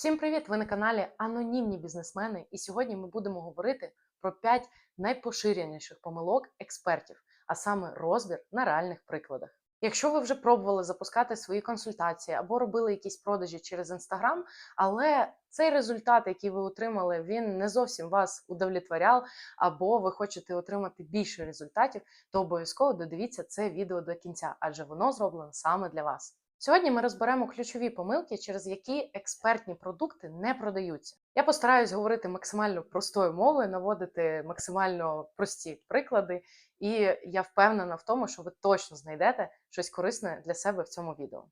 Всім привіт! Ви на каналі Анонімні бізнесмени, і сьогодні ми будемо говорити про 5 найпоширеніших помилок експертів, а саме розбір на реальних прикладах. Якщо ви вже пробували запускати свої консультації або робили якісь продажі через інстаграм, але цей результат, який ви отримали, він не зовсім вас удовлетворяв, або ви хочете отримати більше результатів, то обов'язково додивіться це відео до кінця, адже воно зроблено саме для вас. Сьогодні ми розберемо ключові помилки, через які експертні продукти не продаються. Я постараюсь говорити максимально простою мовою, наводити максимально прості приклади, і я впевнена в тому, що ви точно знайдете щось корисне для себе в цьому відео.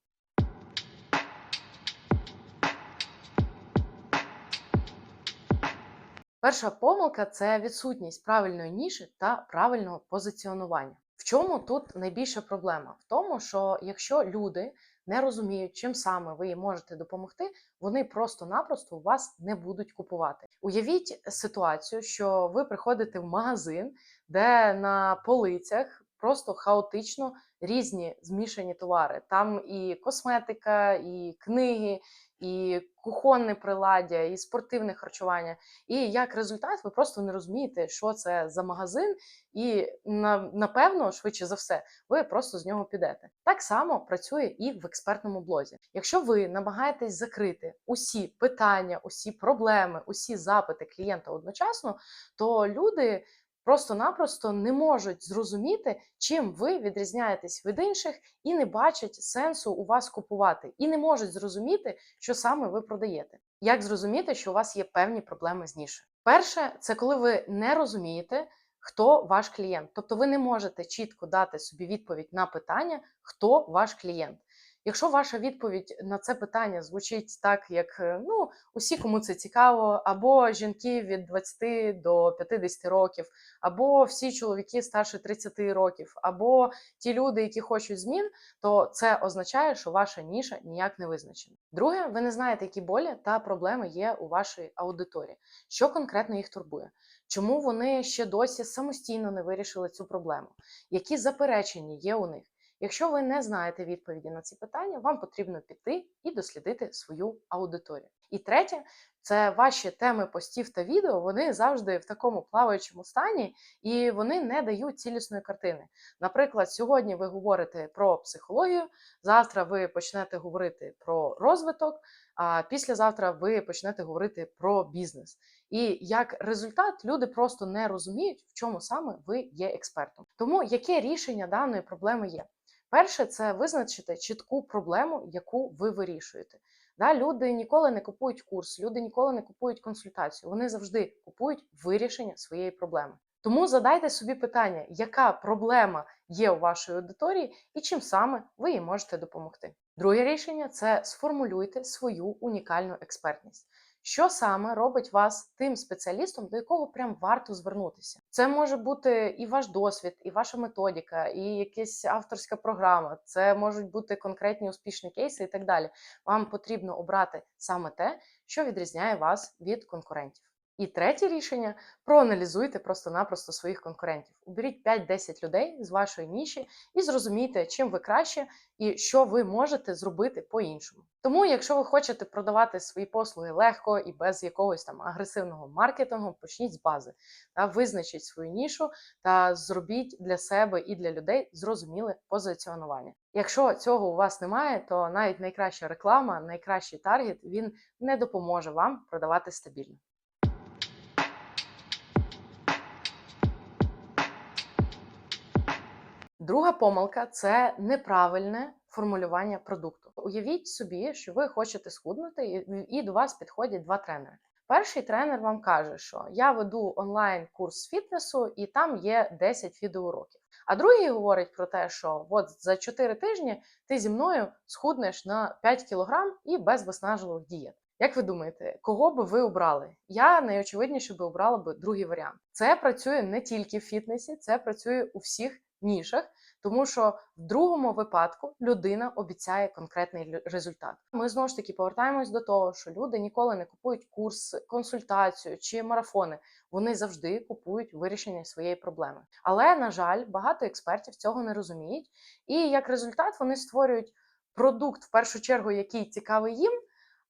Перша помилка це відсутність правильної ніші та правильного позиціонування. В чому тут найбільша проблема? В тому, що якщо люди не розуміють, чим саме ви їм можете допомогти, вони просто-напросто у вас не будуть купувати. Уявіть ситуацію, що ви приходите в магазин, де на полицях просто хаотично різні змішані товари. Там і косметика, і книги, і кухонне приладдя, і спортивне харчування. І як результат, ви просто не розумієте, що це за магазин, і на, напевно, швидше за все, ви просто з нього підете. Так само працює і в експертному блозі. Якщо ви намагаєтесь закрити усі питання, усі проблеми, усі запити клієнта одночасно, то люди просто-напросто не можуть зрозуміти, чим ви відрізняєтесь від інших, і не бачать сенсу у вас купувати, і не можуть зрозуміти, що саме ви продаєте. Як зрозуміти, що у вас є певні проблеми з нішою? Перше, це коли ви не розумієте. Хто ваш клієнт? Тобто ви не можете чітко дати собі відповідь на питання, хто ваш клієнт. Якщо ваша відповідь на це питання звучить так, як е, ну усі, кому це цікаво, або жінки від 20 до 50 років, або всі чоловіки старше 30 років, або ті люди, які хочуть змін, то це означає, що ваша ніша ніяк не визначена. Друге, ви не знаєте, які болі та проблеми є у вашій аудиторії, що конкретно їх турбує. Чому вони ще досі самостійно не вирішили цю проблему? Які заперечення є у них? Якщо ви не знаєте відповіді на ці питання, вам потрібно піти і дослідити свою аудиторію. І третє, це ваші теми постів та відео. Вони завжди в такому плаваючому стані і вони не дають цілісної картини. Наприклад, сьогодні ви говорите про психологію, завтра ви почнете говорити про розвиток, а післязавтра ви почнете говорити про бізнес. І як результат, люди просто не розуміють, в чому саме ви є експертом. Тому яке рішення даної проблеми є? Перше, це визначити чітку проблему, яку ви вирішуєте. Да, Люди ніколи не купують курс, люди ніколи не купують консультацію. Вони завжди купують вирішення своєї проблеми. Тому задайте собі питання, яка проблема є у вашій аудиторії і чим саме ви їй можете допомогти. Друге рішення це сформулюйте свою унікальну експертність. Що саме робить вас тим спеціалістом, до якого прям варто звернутися? Це може бути і ваш досвід, і ваша методика, і якась авторська програма. Це можуть бути конкретні успішні кейси і так далі. Вам потрібно обрати саме те, що відрізняє вас від конкурентів. І третє рішення: проаналізуйте просто-напросто своїх конкурентів. Уберіть 5-10 людей з вашої ніші і зрозумійте, чим ви краще і що ви можете зробити по-іншому. Тому, якщо ви хочете продавати свої послуги легко і без якогось там агресивного маркетингу, почніть з бази та визначіть свою нішу та зробіть для себе і для людей зрозуміле позиціонування. Якщо цього у вас немає, то навіть найкраща реклама, найкращий таргет він не допоможе вам продавати стабільно. Друга помилка це неправильне формулювання продукту. Уявіть собі, що ви хочете схуднути, і до вас підходять два тренери. Перший тренер вам каже, що я веду онлайн-курс фітнесу, і там є 10 відеоуроків. А другий говорить про те, що от за 4 тижні ти зі мною схуднеш на 5 кілограм і без виснажливих дієт. Як ви думаєте, кого би ви обрали? Я найочевидніше би обрала би другий варіант. Це працює не тільки в фітнесі, це працює у всіх нішах, тому що в другому випадку людина обіцяє конкретний результат. Ми знову ж таки повертаємось до того, що люди ніколи не купують курс, консультацію чи марафони. Вони завжди купують вирішення своєї проблеми. Але на жаль, багато експертів цього не розуміють, і як результат вони створюють продукт в першу чергу, який цікавий їм.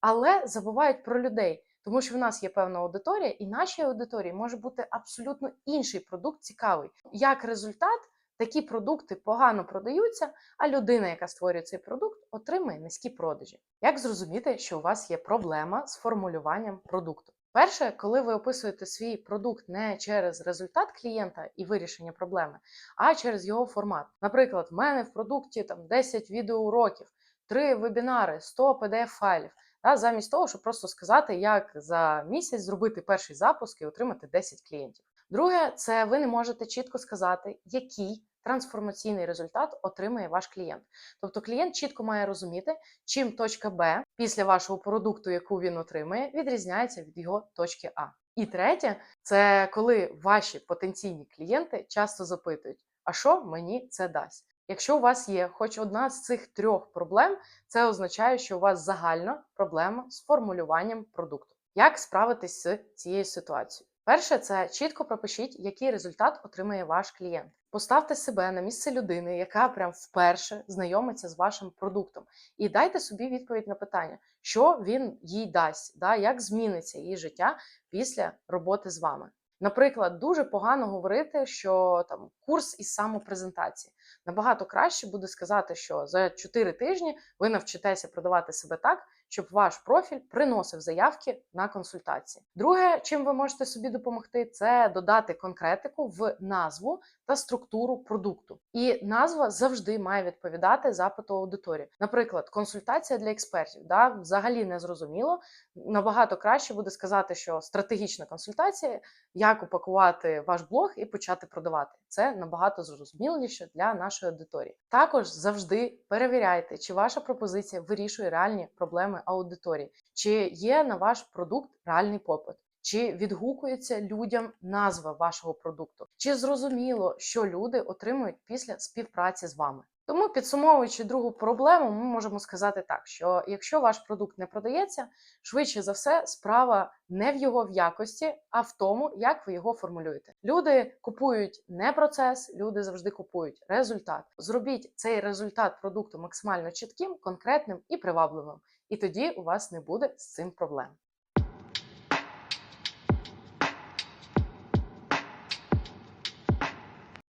але забувають про людей. Тому що в нас є певна аудиторія, і нашій аудиторії може бути абсолютно інший продукт цікавий. Як результат, такі продукти погано продаються, а людина, яка створює цей продукт, отримує низькі продажі. Як зрозуміти, що у вас є проблема з формулюванням продукту? Перше, коли ви описуєте свій продукт не через результат клієнта і вирішення проблеми, а через його формат. Наприклад, в мене в продукті там 10 відеоуроків, 3 вебінари, 100 pdf файлів. Та, замість того, щоб просто сказати, як за місяць зробити перший запуск і отримати 10 клієнтів. Друге, це ви не можете чітко сказати, який трансформаційний результат отримає ваш клієнт. Тобто клієнт чітко має розуміти, чим точка Б після вашого продукту, яку він отримає, відрізняється від його точки А. І третє, це коли ваші потенційні клієнти часто запитують, а що мені це дасть? Якщо у вас є хоч одна з цих трьох проблем, це означає, що у вас загальна проблема з формулюванням продукту. Як справитись з цією ситуацією? Перше, це чітко пропишіть, який результат отримає ваш клієнт. Поставте себе на місце людини, яка прям вперше знайомиться з вашим продуктом, і дайте собі відповідь на питання, що він їй дасть, да, як зміниться її життя після роботи з вами. Наприклад, дуже погано говорити, що там курс із самопрезентації. Набагато краще буде сказати, що за 4 тижні ви навчитеся продавати себе так, щоб ваш профіль приносив заявки на консультації. Друге, чим ви можете собі допомогти, це додати конкретику в назву та структуру продукту. І назва завжди має відповідати запиту аудиторії. Наприклад, консультація для експертів, да, взагалі не зрозуміло. Набагато краще буде сказати, що стратегічна консультація, як упакувати ваш блог і почати продавати. Це набагато зрозуміліше для нашої аудиторії. Також завжди перевіряйте, чи ваша пропозиція вирішує реальні проблеми аудиторії, чи є на ваш продукт реальний попит. Чи відгукується людям назва вашого продукту? Чи зрозуміло, що люди отримують після співпраці з вами? Тому, підсумовуючи другу проблему, ми можемо сказати так: що якщо ваш продукт не продається, швидше за все, справа не в його в якості, а в тому, як ви його формулюєте. Люди купують не процес, люди завжди купують результат. Зробіть цей результат продукту максимально чітким, конкретним і привабливим. І тоді у вас не буде з цим проблем.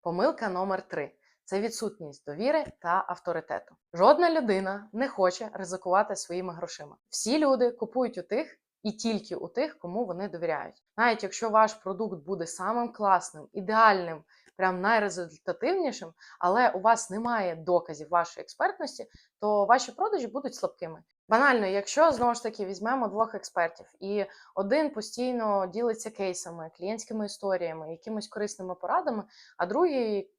Помилка номер 3 це відсутність довіри та авторитету. Жодна людина не хоче ризикувати своїми грошима. Всі люди купують у тих і тільки у тих, кому вони довіряють. Навіть якщо ваш продукт буде самим класним, ідеальним, прям найрезультативнішим, але у вас немає доказів вашої експертності, то ваші продажі будуть слабкими. Банально, якщо знову ж таки візьмемо двох експертів, і один постійно ділиться кейсами, клієнтськими історіями, якимись корисними порадами, а другий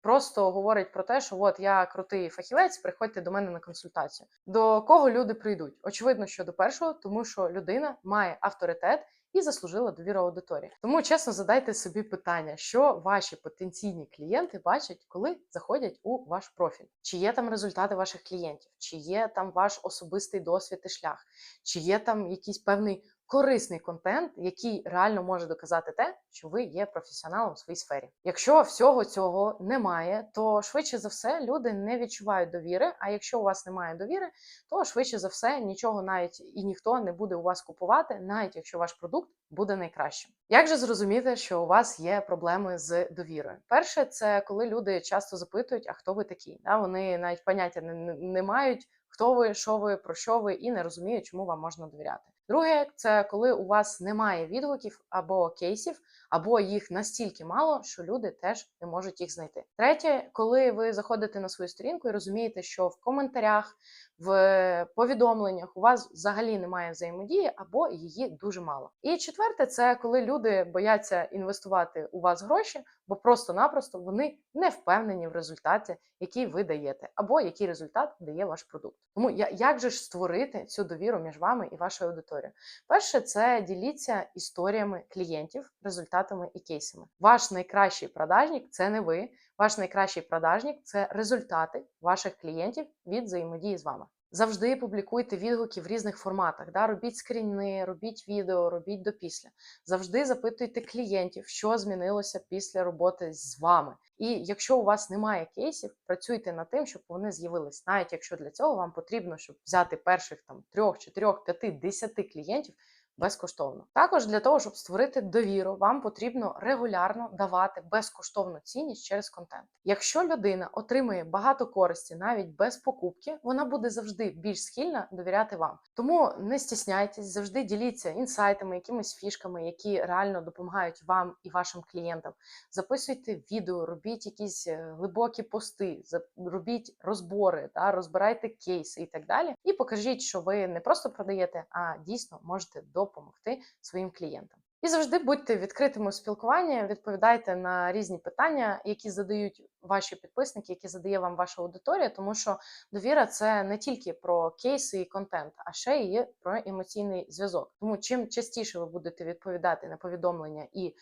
просто говорить про те, що от я крутий фахівець, приходьте до мене на консультацію. До кого люди прийдуть? Очевидно, що до першого, тому що людина має авторитет. І заслужила довіру аудиторії. Тому чесно задайте собі питання, що ваші потенційні клієнти бачать, коли заходять у ваш профіль. Чи є там результати ваших клієнтів, чи є там ваш особистий досвід і шлях, чи є там якийсь певний корисний контент, який реально може доказати те, що ви є професіоналом в своїй сфері. Якщо всього цього немає, то швидше за все люди не відчувають довіри. А якщо у вас немає довіри, то швидше за все нічого навіть і ніхто не буде у вас купувати, навіть якщо ваш продукт буде найкращим. Як же зрозуміти, що у вас є проблеми з довірою? Перше, це коли люди часто запитують, а хто ви такі? Да, Вони навіть поняття не, не мають, хто ви, що ви, про що ви, і не розуміють, чому вам можна довіряти. Друге, це коли у вас немає відгуків або кейсів, або їх настільки мало, що люди теж не можуть їх знайти. Третє, коли ви заходите на свою сторінку і розумієте, що в коментарях, в повідомленнях у вас взагалі немає взаємодії, або її дуже мало. І четверте, це коли люди бояться інвестувати у вас гроші, бо просто-напросто вони не впевнені в результаті, який ви даєте, або який результат дає ваш продукт. Тому як же ж створити цю довіру між вами і вашою аудиторією? Перше, це діліться історіями клієнтів, результатами і кейсами. Ваш найкращий продажник це не ви. Ваш найкращий продажник це результати ваших клієнтів від взаємодії з вами. Завжди публікуйте відгуки в різних форматах. Да? Робіть скріни, робіть відео, робіть до після. Завжди запитуйте клієнтів, що змінилося після роботи з вами. І якщо у вас немає кейсів, працюйте над тим, щоб вони з'явились, навіть якщо для цього вам потрібно, щоб взяти перших там трьох, чотирьох, п'яти, десяти клієнтів безкоштовно. Також для того, щоб створити довіру, вам потрібно регулярно давати безкоштовну цінність через контент. Якщо людина отримує багато користі навіть без покупки, вона буде завжди більш схильна довіряти вам. Тому не стісняйтесь, завжди діліться інсайтами, якимись фішками, які реально допомагають вам і вашим клієнтам. Записуйте відео, робіть якісь е, глибокі пости, робіть розбори, та розбирайте кейси і так далі. І покажіть, що ви не просто продаєте, а дійсно можете допомогти своїм клієнтам. І завжди будьте відкритими у спілкуванні, відповідайте на різні питання, які задають ваші підписники, які задає вам ваша аудиторія, тому що довіра це не тільки про кейси і контент, а ще і про емоційний зв'язок. Тому чим частіше ви будете відповідати на повідомлення і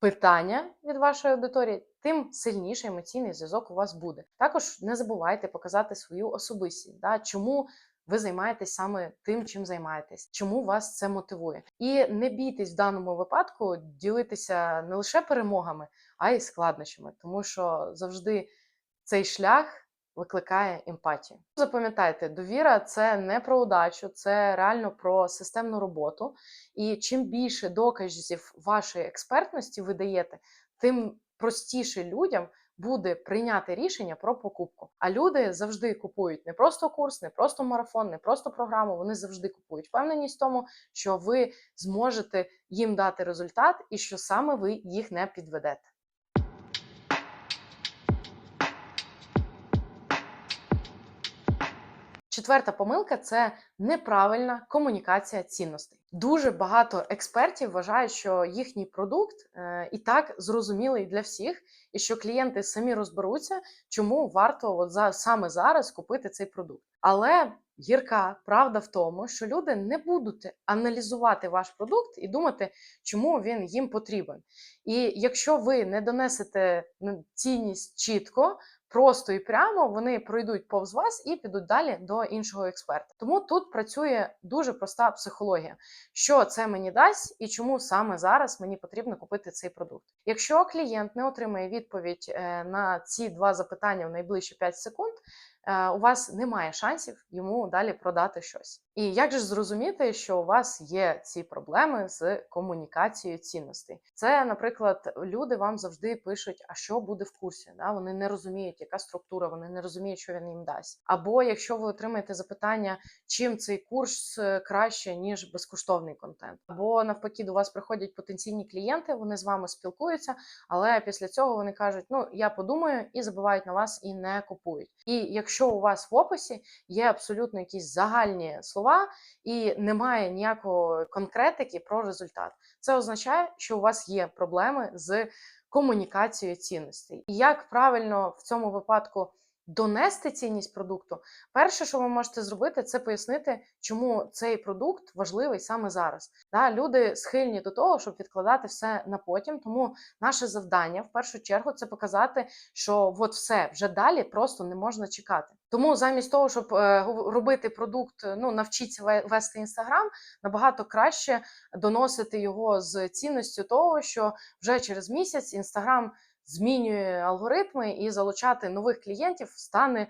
питання від вашої аудиторії, тим сильніший емоційний зв'язок у вас буде. Також не забувайте показати свою особистість, да, чому ви займаєтесь саме тим, чим займаєтесь, чому вас це мотивує. І не бійтесь в даному випадку ділитися не лише перемогами, а й складнощами, тому що завжди цей шлях викликає емпатію. Запам'ятайте, довіра це не про удачу, це реально про системну роботу. І чим більше доказів вашої експертності ви даєте, тим простіше людям буде прийняти рішення про покупку. А люди завжди купують не просто курс, не просто марафон, не просто програму. Вони завжди купують впевненість в тому, що ви зможете їм дати результат і що саме ви їх не підведете. Четверта помилка це неправильна комунікація цінностей. Дуже багато експертів вважають, що їхній продукт е, і так зрозумілий для всіх, і що клієнти самі розберуться, чому варто от за саме зараз купити цей продукт. Але гірка правда в тому, що люди не будуть аналізувати ваш продукт і думати, чому він їм потрібен. І якщо ви не донесете цінність чітко, просто і прямо вони пройдуть повз вас і підуть далі до іншого експерта. Тому тут працює дуже проста психологія, що це мені дасть і чому саме зараз мені потрібно купити цей продукт. Якщо клієнт не отримає відповідь е, на ці два запитання в найближчі 5 секунд. Е, У вас немає шансів йому далі продати щось. І як же зрозуміти, що у вас є ці проблеми з комунікацією цінностей? Це, наприклад, люди вам завжди пишуть, а що буде в курсі. Да? Вони не розуміють, яка структура, вони не розуміють, що він їм дасть. Або якщо ви отримаєте запитання, чим цей курс е, краще ніж безкоштовний контент, або навпаки, до вас приходять потенційні клієнти, вони з вами спілкуються, але після цього вони кажуть: ну я подумаю і забувають на вас і не купують. І якщо у вас в описі є абсолютно якісь загальні слова, і немає ніякої конкретики про результат, це означає, що у вас є проблеми з комунікацією цінностей. І як правильно в цьому випадку донести цінність продукту, перше, що ви можете зробити, це пояснити, чому цей продукт важливий саме зараз. Да, люди схильні до того, щоб відкладати все на потім. Тому наше завдання в першу чергу це показати, що от все вже далі просто не можна чекати. Тому замість того, щоб е, робити продукт, ну навчіться ве- вести інстаграм, набагато краще доносити його з цінністю того, що вже через місяць інстаграм змінює алгоритми і залучати нових клієнтів стане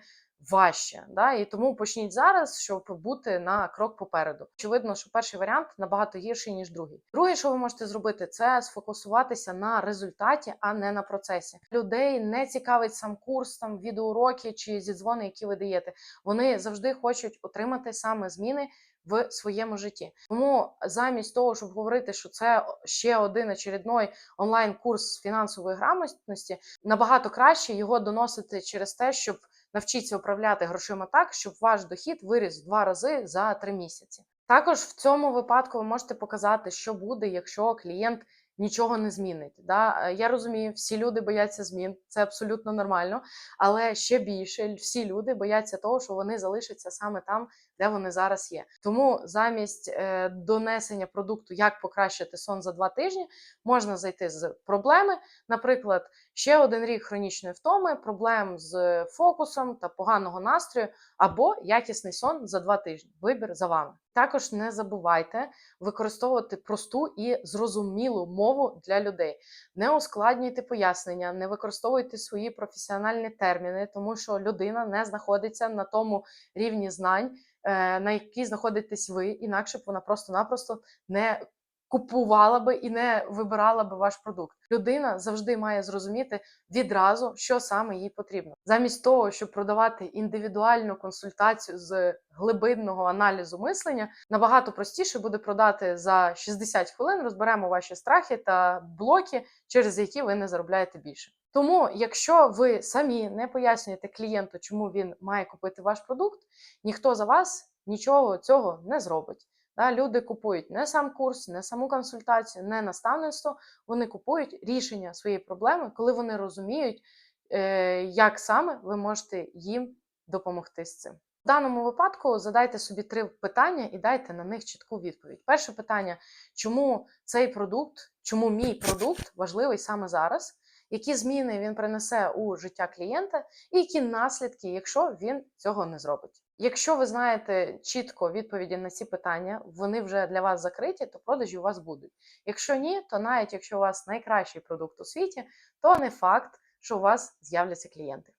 важче. Да? І тому почніть зараз, щоб бути на крок попереду. Очевидно, що перший варіант набагато гірший ніж другий. Друге, що ви можете зробити, це сфокусуватися на результаті, а не на процесі. Людей не цікавить сам курс, там відеоуроки чи зідзвони, які ви даєте. Вони завжди хочуть отримати саме зміни. В своєму житті, тому замість того, щоб говорити, що це ще один очередной онлайн-курс з фінансової грамотності, набагато краще його доносити через те, щоб навчитися управляти грошима так, щоб ваш дохід виріс в два рази за три місяці. Також в цьому випадку ви можете показати, що буде, якщо клієнт нічого не змінить. Да? Е, Я розумію, всі люди бояться змін, це абсолютно нормально, але ще більше всі люди бояться того, що вони залишаться саме там, де вони зараз є. Тому замість е, донесення продукту, як покращити сон за два тижні, можна зайти з проблеми. Наприклад, ще один рік хронічної втоми, проблем з фокусом та поганого настрою, або якісний сон за два тижні. Вибір за вами. Також не забувайте використовувати просту і зрозумілу мову для людей. Не ускладнюйте пояснення, не використовуйте свої професіональні терміни, тому що людина не знаходиться на тому рівні знань, на якій знаходитесь ви, інакше б вона просто-напросто не купувала би і не вибирала би ваш продукт. Людина завжди має зрозуміти відразу, що саме їй потрібно. Замість того, щоб продавати індивідуальну консультацію з глибинного аналізу мислення, набагато простіше буде продати за 60 хвилин. Розберемо ваші страхи та блоки, через які ви не заробляєте більше. Тому, якщо ви самі не пояснюєте клієнту, чому він має купити ваш продукт, ніхто за вас нічого цього не зробить. Да, люди купують не сам курс, не саму консультацію, не наставництво. Вони купують рішення своєї проблеми, коли вони розуміють, е, як саме ви можете їм допомогти з цим. В даному випадку задайте собі три питання і дайте на них чітку відповідь. Перше питання: чому цей продукт, чому мій продукт важливий саме зараз? Які зміни він принесе у життя клієнта, і які наслідки, якщо він цього не зробить? Якщо ви знаєте чітко відповіді на ці питання, вони вже для вас закриті, то продажі у вас будуть. Якщо ні, то навіть якщо у вас найкращий продукт у світі, то не факт, що у вас з'являться клієнти.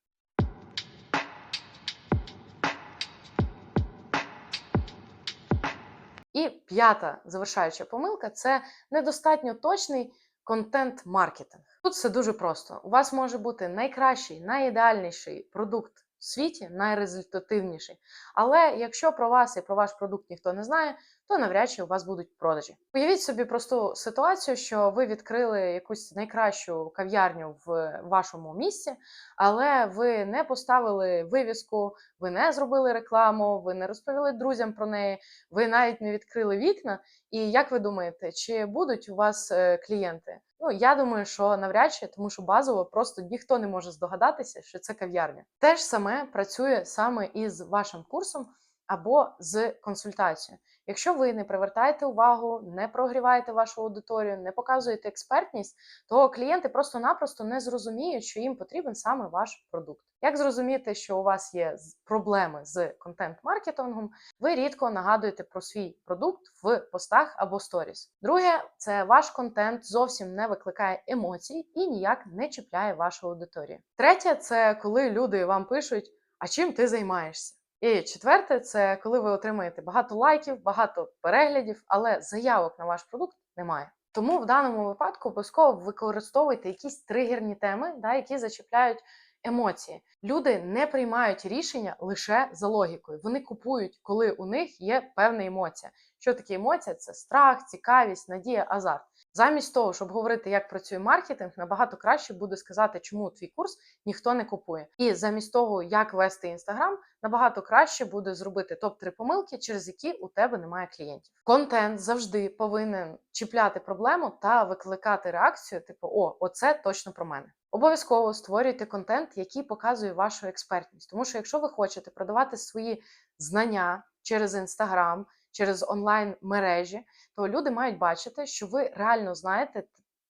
І п'ята завершаюча помилка це недостатньо точний контент-маркетинг. Тут все дуже просто. У вас може бути найкращий, найідеальніший продукт в світі, найрезультативніший. Але якщо про вас і про ваш продукт ніхто не знає, то навряд чи у вас будуть продажі. Уявіть собі просту ситуацію, що ви відкрили якусь найкращу кав'ярню в вашому місці, але ви не поставили вивіску, ви не зробили рекламу, ви не розповіли друзям про неї, ви навіть не відкрили вікна. І як ви думаєте, чи будуть у вас е, клієнти? Ну, я думаю, що навряд чи, тому що базово просто ніхто не може здогадатися, що це кав'ярня. Те ж саме працює саме із вашим курсом або з консультацією. Якщо ви не привертаєте увагу, не прогріваєте вашу аудиторію, не показуєте експертність, то клієнти просто-напросто не зрозуміють, що їм потрібен саме ваш продукт. Як зрозуміти, що у вас є проблеми з контент-маркетингом, ви рідко нагадуєте про свій продукт в постах або сторіс. Друге, це ваш контент зовсім не викликає емоцій і ніяк не чіпляє вашу аудиторію. Третє, це коли люди вам пишуть, а чим ти займаєшся? І четверте, це коли ви отримаєте багато лайків, багато переглядів, але заявок на ваш продукт немає. Тому в даному випадку обов'язково використовуйте якісь тригерні теми, да, які зачіпляють емоції. Люди не приймають рішення лише за логікою. Вони купують, коли у них є певна емоція. Що таке емоція? Це страх, цікавість, надія, азарт. Замість того, щоб говорити, як працює маркетинг, набагато краще буде сказати, чому твій курс ніхто не купує. І замість того, як вести інстаграм, набагато краще буде зробити топ-3 помилки, через які у тебе немає клієнтів. Контент завжди повинен чіпляти проблему та викликати реакцію, типу, о, оце точно про мене. Обов'язково створюйте контент, який показує вашу експертність. Тому що, якщо ви хочете продавати свої знання через інстаграм, через онлайн мережі, то люди мають бачити, що ви реально знаєте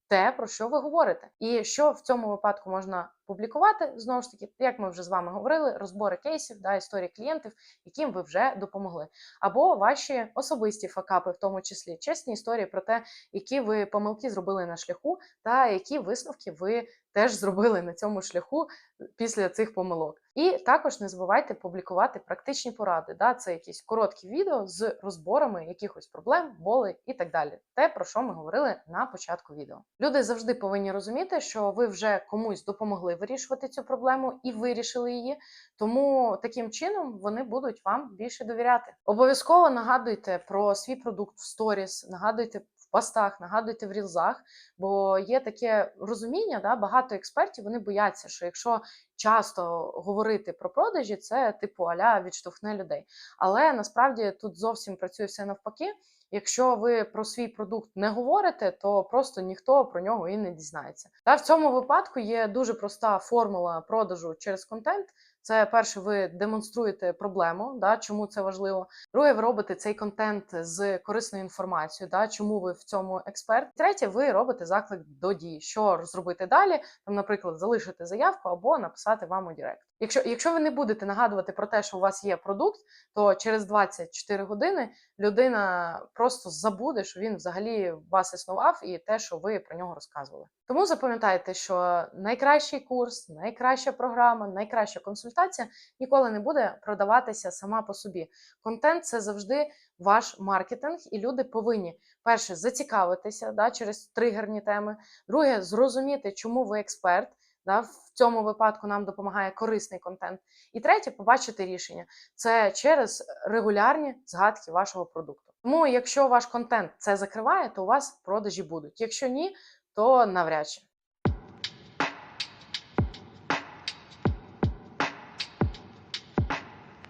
те, про що ви говорите, і що в цьому випадку можна публікувати знову ж таки, як ми вже з вами говорили, розбори кейсів, да, історії клієнтів, яким ви вже допомогли, або ваші особисті факапи, в тому числі чесні історії про те, які ви помилки зробили на шляху, та які висновки ви теж зробили на цьому шляху після цих помилок. І також не забувайте публікувати практичні поради. Да? Це якісь короткі відео з розборами якихось проблем, боли і так далі. Те, про що ми говорили на початку відео. Люди завжди повинні розуміти, що ви вже комусь допомогли вирішувати цю проблему і вирішили її. Тому таким чином вони будуть вам більше довіряти. Обов'язково нагадуйте про свій продукт в сторіс, нагадуйте в постах, нагадуйте в рілзах, бо є таке розуміння, да, багато експертів вони бояться, що якщо часто говорити про продажі, це типу аля відштовхне людей. Але насправді тут зовсім працює все навпаки. Якщо ви про свій продукт не говорите, то просто ніхто про нього і не дізнається. Та в цьому випадку є дуже проста формула продажу через контент. Це перше, ви демонструєте проблему, да, чому це важливо. Друге, ви робите цей контент з корисною інформацією, да, чому ви в цьому експерт. Третє, ви робите заклик до дії, що зробити далі. Там, наприклад, залишити заявку або написати вам у Директ. Якщо, якщо ви не будете нагадувати про те, що у вас є продукт, то через 24 години людина просто забуде, що він взагалі вас існував, і те, що ви про нього розказували. Тому запам'ятайте, що найкращий курс, найкраща програма, найкраща консультація ніколи не буде продаватися сама по собі. Контент це завжди ваш маркетинг, і люди повинні перше зацікавитися да, через тригерні теми. Друге, зрозуміти, чому ви експерт. Да, в цьому випадку нам допомагає корисний контент. І третє, побачити рішення. Це через регулярні згадки вашого продукту. Тому, якщо ваш контент це закриває, то у вас продажі будуть. Якщо ні, то навряд чи.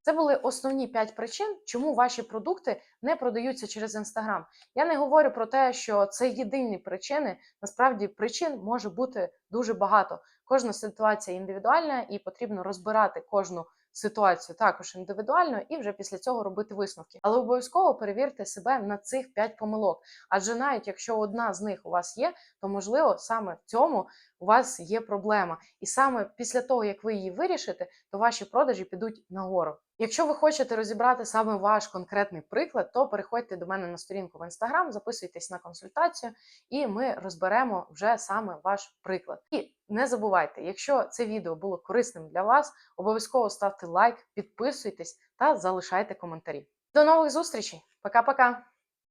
Це були основні 5 причин, чому ваші продукти не продаються через Інстаграм. Я не говорю про те, що це єдині причини. Насправді причин може бути дуже багато. Кожна ситуація індивідуальна, і потрібно розбирати кожну ситуацію також індивідуально, і вже після цього робити висновки. Але обов'язково перевірте себе на цих 5 помилок. Адже навіть якщо одна з них у вас є, то можливо саме в цьому у вас є проблема. І саме після того, як ви її вирішите, то ваші продажі підуть нагору. Якщо ви хочете розібрати саме ваш конкретний приклад, то переходьте до мене на сторінку в інстаграм, записуйтесь на консультацію, і ми розберемо вже саме ваш приклад. І не забувайте, якщо це відео було корисним для вас, обов'язково ставте лайк, підписуйтесь та залишайте коментарі. До нових зустрічей! Пока-пока!